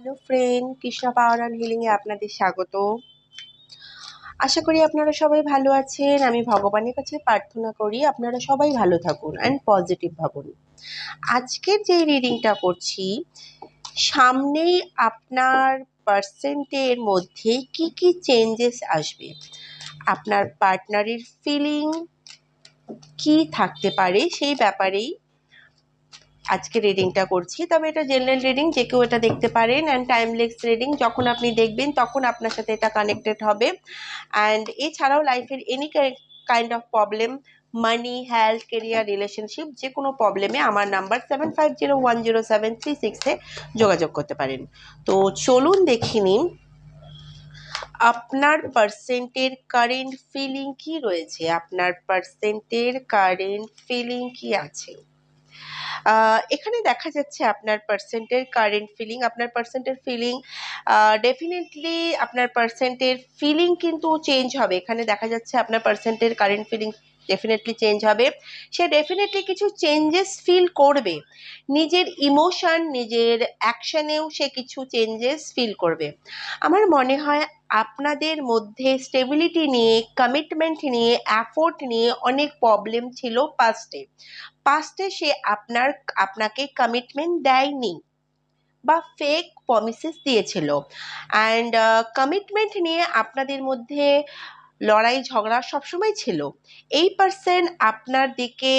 Hello friend Krishna power and হিলিংয়ে আপনাদের স্বাগত। আশা করি আপনারা সবাই ভালো আছেন। আমি ভগবানের কাছে প্রার্থনা করি আপনারা সবাই ভালো থাকুন অ্যান্ড পজিটিভ ভাবুন। আজকের যে রিডিংটা করছি, সামনেই আপনার পার্সেন্টের মধ্যে কি কি চেঞ্জেস আসবে? আপনার পার্টনারের ফিলিং কি থাকতে পারে সেই ব্যাপারেই আজকে রিডিংটা করছি। তবে এটা জেনারেল রিডিং যে কেউ এটা দেখতে পারেন অ্যান্ড টাইমলেস রিডিং যখন আপনি দেখবেন তখন আপনার সাথে এটা কানেক্টেড হবে। অ্যান্ড এছাড়াও লাইফের any kind of problem money health career relationship যে কোনো প্রবলেমে আমার number seven five zero one zero seven three সিক্সে যোগাযোগ করতে পারেন। তো চলুন দেখে নিন, আপনার পার্সেন্টের কারেন্ট ফিলিং কি রয়েছে? আপনার পার্সেন্টের কারেন্ট ফিলিং কি আছে? এখানে দেখা যাচ্ছে আপনার পার্সেন্টের কারেন্ট ফিলিং আপনার পার্সেন্টের ফিলিং ডেফিনেটলি আপনার পার্সেন্টের ফিলিং কিন্তু চেঞ্জ হবে। এখানে দেখা যাচ্ছে আপনার পার্সেন্টের কারেন্ট ফিলিং ডেফিনেটলি চেঞ্জ হবে। সে ডেফিনেটলি কিছু চেঞ্জেস ফিল করবে। নিজের ইমোশন নিজের অ্যাকশানেও সে কিছু চেঞ্জেস ফিল করবে। আমার মনে হয় আপনাদের মধ্যে স্টেবিলিটি নিয়ে কমিটমেন্ট নিয়ে অ্যাফোর্ট নিয়ে অনেক প্রবলেম ছিল পাস্টে পাস্টে সে আপনার, আপনাকে কমিটমেন্ট দেয়নি বা ফেক প্রমিসেস দিয়েছিল। অ্যান্ড কমিটমেন্ট নিয়ে আপনাদের মধ্যে লড়াই ঝগড়া সবসময় ছিল। এই পার্সন আপনার দিকে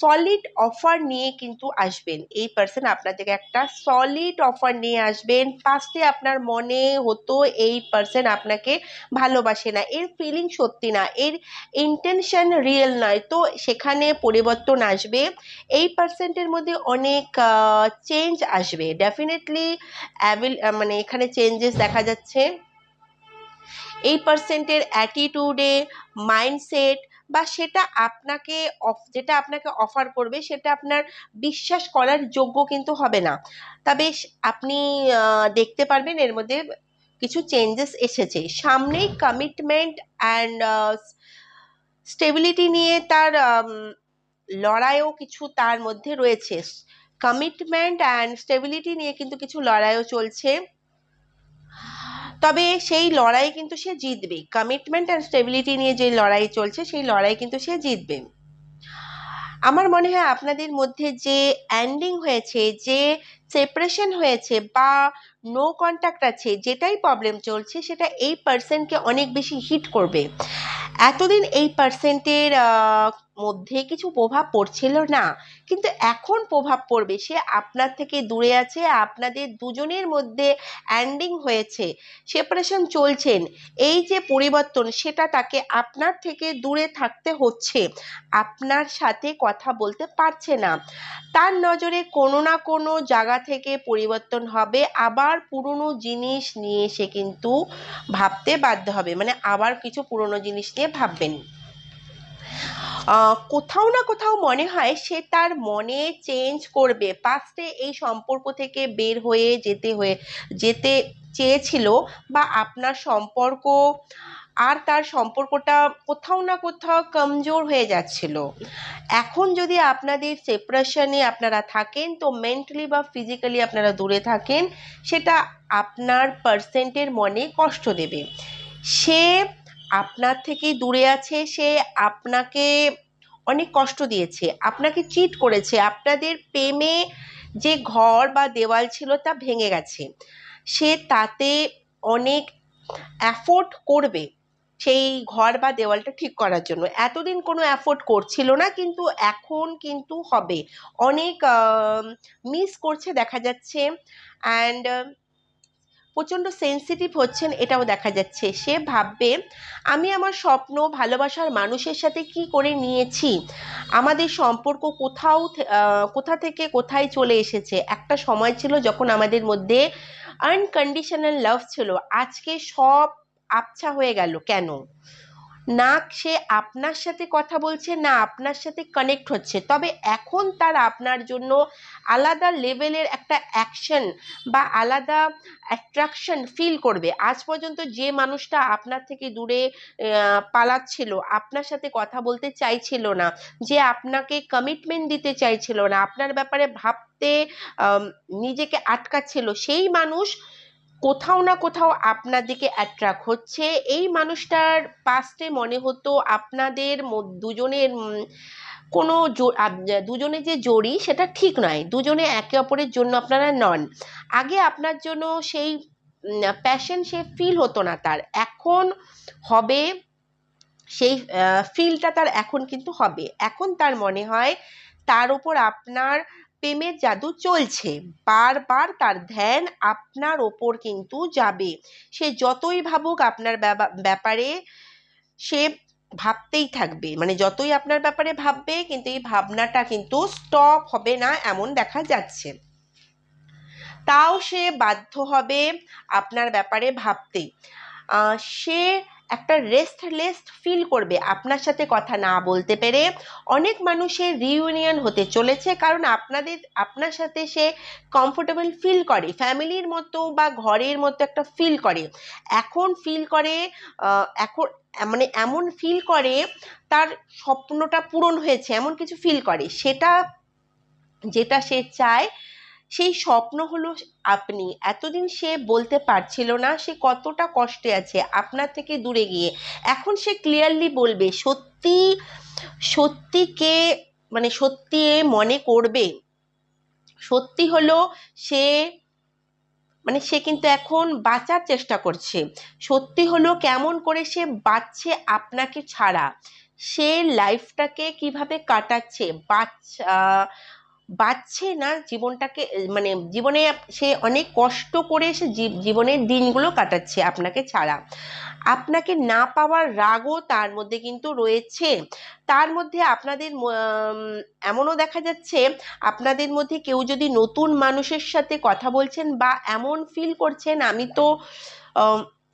সলিড অফার নিয়ে কিন্তু আসবেন। এই পার্সন আপনার দিকে একটা সলিড অফার নিয়ে আসবেন। ফার্স্টে আপনার মনে হতো এই পার্সন আপনাকে ভালোবাসে না। এর ফিলিং সত্যি না। এর ইন্টেনশন রিয়েল নয়। তো সেখানে পরিবর্তন আসবে। এই পার্সেন্টের মধ্যে অনেক চেঞ্জ আসবে। ডেফিনেটলি অ্যাভেল মানে এখানে চেঞ্জেস দেখা যাচ্ছে। এই পার্সেন্টের অ্যাটিটিউডে মাইন্ডসেট বা সেটা আপনাকে অফ যেটা আপনাকে অফার করবে, সেটা আপনার বিশ্বাস করার যোগ্য কিন্তু হবে না। তবে আপনি দেখতে পারবেন এর মধ্যে কিছু চেঞ্জেস এসেছে। সামনেই কমিটমেন্ট অ্যান্ড স্টেবিলিটি নিয়ে তার লড়াইও কিছু তার মধ্যে রয়েছে। কমিটমেন্ট অ্যান্ড স্টেবিলিটি নিয়ে কিন্তু কিছু লড়াইও চলছে। তবে সেই লড়াই কিন্তু সে জিতবে। কমিটমেন্ট অ্যান্ড স্টেবিলিটি নিয়ে যে লড়াই চলছে, সেই লড়াই কিন্তু সে জিতবে। আমার মনে হয় আপনাদের মধ্যে যে অ্যান্ডিং হয়েছে, যে সেপারেশন হয়েছে বা নো কন্ট্যাক্ট আছে, যেটাই প্রবলেম চলছে, সেটা এই পার্সনকে অনেক বেশি হিট করবে। এতদিন এই পার্সেন্টের মধ্যে কিছু প্রভাব পড়ছিল না। কিন্তু এখন প্রভাব পড়বে। সে আপনার থেকে দূরে আছে, আপনাদের দুজনের মধ্যে অ্যান্ডিং হয়েছে। সেপারেশন চলছেন এই যে পরিবর্তন, সেটা তাকে আপনার থেকে দূরে থাকতে হচ্ছে। আপনার সাথে কথা বলতে পারছে না। তার নজরে কোনো না কোনো জায়গা থেকে পরিবর্তন হবে। আবার পুরনো জিনিস নিয়ে সে কিন্তু ভাবতে বাধ্য হবে। মানে আবার কিছু পুরনো জিনিস নিয়ে ভাববেন। কোথাও না কোথাও মনে হয় সে তার মনে চেঞ্জ করবে। পাস্টে এই সম্পর্ক থেকে বের হয়ে যেতে হয়ে, যেতে চেয়েছিল বা আপনার সম্পর্ক আর তার সম্পর্কটা কোথাও না কোথাও কমজোর হয়ে যাচ্ছিল। এখন যদি আপনাদের সেপারেশনে আপনারা থাকেন, তো মেন্টালি বা ফিজিক্যালি আপনারা দূরে থাকেন, সেটা আপনার পার্সেন্টের মনে কষ্ট দেবে। সে আপনার থেকে দূরে আছে, সে আপনাকে অনেক কষ্ট দিয়েছে, আপনাকে চিট করেছে, আপনাদের প্রেমে যে ঘর বা দেওয়াল ছিল তা ভেঙে গেছে। সে তাতে অনেক অ্যাফোর্ড করবে সেই ঘর বা দেওয়ালটা ঠিক করার জন্য। এতদিন কোনো অ্যাফোর্ড করছিল না, কিন্তু এখন কিন্তু হবে। অনেক মিস করছে দেখা যাচ্ছে। অ্যান্ড প্রচণ্ড সেন্সিটিভ হচ্ছেন, এটাও দেখা যাচ্ছে। সে ভাববে, আমি আমার স্বপ্ন, ভালোবাসার মানুষের সাথে কি করে নিয়েছি? আমাদের সম্পর্ক কোথাও কোথা থেকে কোথায় চলে এসেছে? একটা সময় ছিল যখন আমাদের মধ্যে আনকন্ডিশনাল লাভ ছিল। আজকে সব আবছা হয়ে গেল। কেন? না সে আপনার সাথে কথা বলছে, না আপনার সাথে কানেক্ট হচ্ছে। তবে এখন তার আপনার জন্য আলাদা লেভেলের একটা অ্যাকশন বা আলাদা অ্যাট্রাকশন ফিল করবে। আজ পর্যন্ত যে মানুষটা আপনার থেকে দূরে পালাচ্ছিল, আপনার সাথে কথা বলতে চাইছিল না, যে আপনাকে কমিটমেন্ট দিতে চাইছিল না, আপনার ব্যাপারে ভাবতে নিজেকে আটকাচ্ছিল, সেই মানুষ কোথাও না কোথাও আপনার দিকে অ্যাট্রাক্ট হচ্ছে। এই মানুষটার পাস্টে মনে হতো আপনাদের দুজনের কোনো দুজনে যে জড়ি সেটা ঠিক নয়। দুজনে একে অপরের জন্য আপনারা নন। আগে আপনার জন্য সেই প্যাশন সে ফিল হতো না তার। এখন হবে সেই ফিলটা তার এখন কিন্তু হবে। এখন তার মনে হয় তার ওপর আপনার প্রেমের জাদু চলছে। বারবার তার ধ্যান আপনার ওপর কিন্তু যাবে। সে যতই ভাবুক আপনার ব্যাপারে সে ভাবতেই থাকবে। মানে যতই আপনার ব্যাপারে ভাববে, কিন্তু এই ভাবনাটা কিন্তু স্টপ হবে না এমন দেখা যাচ্ছে। তাও সে বাধ্য হবে আপনার ব্যাপারে ভাবতে। সে একটা রেস্টলেস ফিল করবে। আপনার সাথে কথা না বলতে পেরে অনেক মানুষের রিউনিয়ন হতে চলেছে, কারণ আপনাদের, আপনার সাথে সে কমফোর্টেবল ফিল করে, ফ্যামিলির মতো বা ঘরের মতো একটা ফিল করে। এখন ফিল করে এখন মানে এমন ফিল করে, তার স্বপ্নটা পূরণ হয়েছে, এমন কিছু ফিল করে, সেটা, যেটা সে চায় সেই স্বপ্ন হলো আপনি। এতদিন সে বলতে পারছিল না সে কতটা কষ্টে আছে আপনার থেকে দূরে গিয়ে। এখন সে ক্লিয়ারলি বলবে, সত্যি সত্যি কে মানে সত্যি মনে করবে? সত্যি হলো সে মানে সে কিন্তু এখন বাঁচার চেষ্টা করছে। সত্যি হলো কেমন করে সে বাঁচছে আপনাকে ছাড়া। সে লাইফটাকে কীভাবে কাটাচ্ছে? বাচ্চা বাঁচছে না জীবনটাকে মানে জীবনে সে অনেক কষ্ট করে সে জীবনের দিনগুলো কাটাচ্ছে আপনাকে ছাড়া। আপনাকে না পাওয়ার রাগও তার মধ্যে কিন্তু রয়েছে। তার মধ্যে আপনাদের এমনও দেখা যাচ্ছে, আপনাদের মধ্যে কেউ যদি নতুন মানুষের সাথে কথা বলছেন বা এমন ফিল করছেন, আমি তো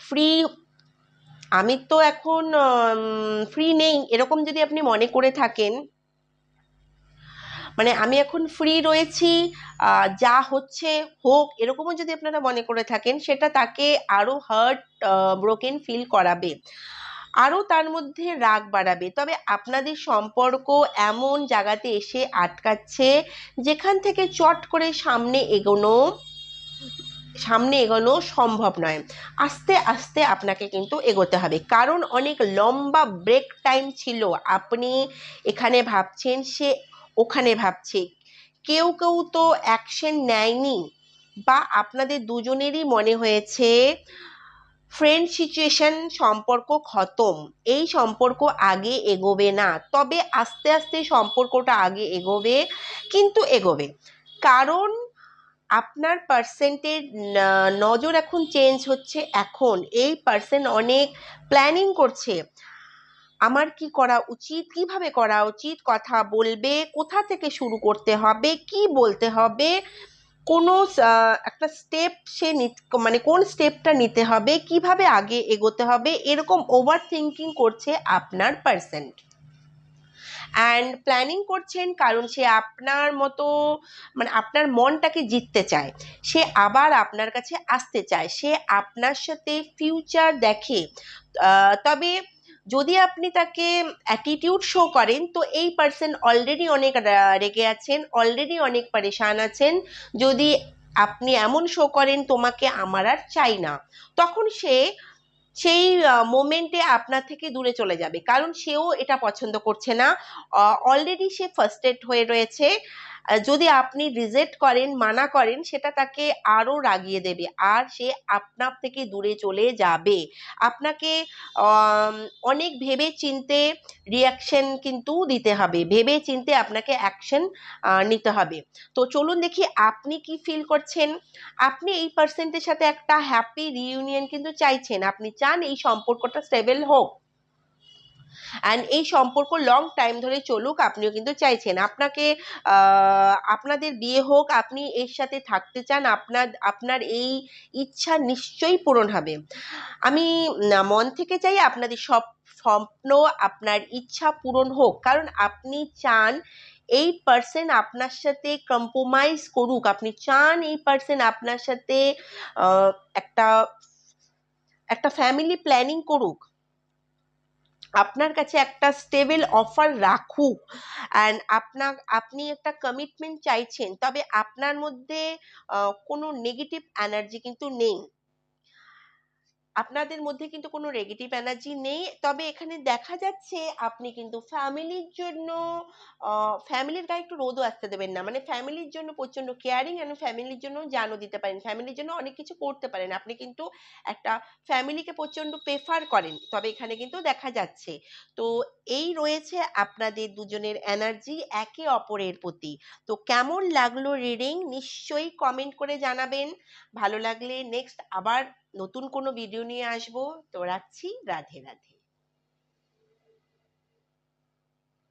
ফ্রি আমি তো এখন ফ্রি নেই, এরকম যদি আপনি মনে করে থাকেন মানে আমি এখন ফ্রি রয়েছি যা হচ্ছে হোক, এরকমও যদি আপনারা মনে করে থাকেন, সেটা তাকে আরও হার্ট ব্রোকেন ফিল করাবে। আরও তার মধ্যে রাগ বাড়াবে। তবে আপনাদের সম্পর্ক এমন জায়গাতে এসে আটকাচ্ছে, যেখান থেকে চট করে সামনে এগোনো সামনে এগোনো সম্ভব নয়। আস্তে আস্তে আপনাকে কিন্তু এগোতে হবে। কারণ অনেক লম্বা ব্রেক টাইম ছিল। আপনি এখানে ভাবছেন, সে ওখানে ভাবছে। কেউ কেউ তো অ্যাকশন নেয়নি বা আপনাদের দুজনেরই মনে হয়েছে ফ্রেন্ড সিচুয়েশন সম্পর্ক খতম। এই সম্পর্ক আগে এগোবে না। তবে আস্তে আস্তে সম্পর্কটা আগে এগোবে, কিন্তু এগোবে। কারণ আপনার পার্সেন্টের নজর এখন চেঞ্জ হচ্ছে এখন। এই পার্সেন্ট অনেক প্ল্যানিং করছে। আমার কি করা উচিত? কীভাবে করা উচিত? কথা বলবে, কোথা থেকে শুরু করতে হবে? কি বলতে হবে? কোনো একটা স্টেপ সে মানে কোন স্টেপটা নিতে হবে? কীভাবে আগে এগোতে হবে? এরকম ওভার থিঙ্কিং করছে আপনার পার্সেন্ট অ্যান্ড প্ল্যানিং করছেন কারণ সে আপনার মতো মানে আপনার মনটাকে জিততে চায়। সে আবার আপনার কাছে আসতে চায়। সে আপনার সাথে ফিউচার দেখে। তবে যদি আপনি তাকে অ্যাটিটিউড শো করেন, তো এই পার্সন অলরেডি অনেক রেগে আছেন অলরেডি অনেক পরেশান আছেন। যদি আপনি এমন শো করেন, তোমাকে আমার আর চাই না। তখন সে সেই মোমেন্টে আপনার থেকে দূরে চলে যাবে। কারণ সেও এটা পছন্দ করছে না। অলরেডি সে ফার্স্টেড হয়ে রয়েছে। যদি আপনি রিজেক্ট করেন, মানা করেন, সেটা তাকে আরও রাগিয়ে দেবে। আর সে আপনার থেকে দূরে চলে যাবে। আপনাকে অনেক ভেবে চিনতে রিয়াকশন কিন্তু দিতে হবে। ভেবে চিনতে আপনাকে অ্যাকশন নিতে হবে। তো চলুন দেখি আপনি কি ফিল করছেন। আপনি এই পার্সেন্টের সাথে একটা হ্যাপি রিইউনিয়ন কিন্তু চাইছেন। আপনি চান এই সম্পর্কটা স্টেবল হোক। অ্যান্ড এই সম্পর্ক লং টাইম ধরে চলুক, আপনিও কিন্তু চাইছেন। আপনাকে আপনাদের বিয়ে হোক, আপনি এর সাথে থাকতে চান আপনার আপনার এই ইচ্ছা নিশ্চয়ই পূরণ হবে। আমি মন থেকে চাই আপনাদের সব স্বপ্ন, আপনার ইচ্ছা পূরণ হোক। কারণ আপনি চান এই পার্সন আপনার সাথে কম্প্রোমাইজ করুক। আপনি চান এই পার্সন আপনার সাথে একটা একটা ফ্যামিলি প্ল্যানিং করুক। আপনার কাছে একটা স্টেবল অফার রাখুক অ্যান্ড আপনার আপনি একটা কমিটমেন্ট চাইছেন, তবে আপনার মধ্যে কোনো নেগেটিভ এনার্জি কিন্তু নেই। আপনাদের মধ্যে কিন্তু কোনো নেগেটিভ এনার্জি নেই। তবে এখানে দেখা যাচ্ছে আপনি কিন্তু ফ্যামিলির জন্য ফ্যামিলির গায়ে একটু রোদও আসতে দেবেন না। মানে ফ্যামিলির জন্য প্রচণ্ড কেয়ারিং এবং ফ্যামিলির জন্য জানও দিতে পারেন। ফ্যামিলির জন্য অনেক কিছু করতে পারেন। আপনি কিন্তু একটা ফ্যামিলিকে প্রচণ্ড প্রেফার করেন। তবে এখানে কিন্তু দেখা যাচ্ছে। তো এই রয়েছে আপনাদের দুজনের এনার্জি একে অপরের প্রতি। তো কেমন লাগল রিডিং নিশ্চয়ই কমেন্ট করে জানাবেন। ভালো লাগলে নেক্সট আবার নতুন কোনো ভিডিও নিয়ে আসব। তো রাখছি রাধে রাধে।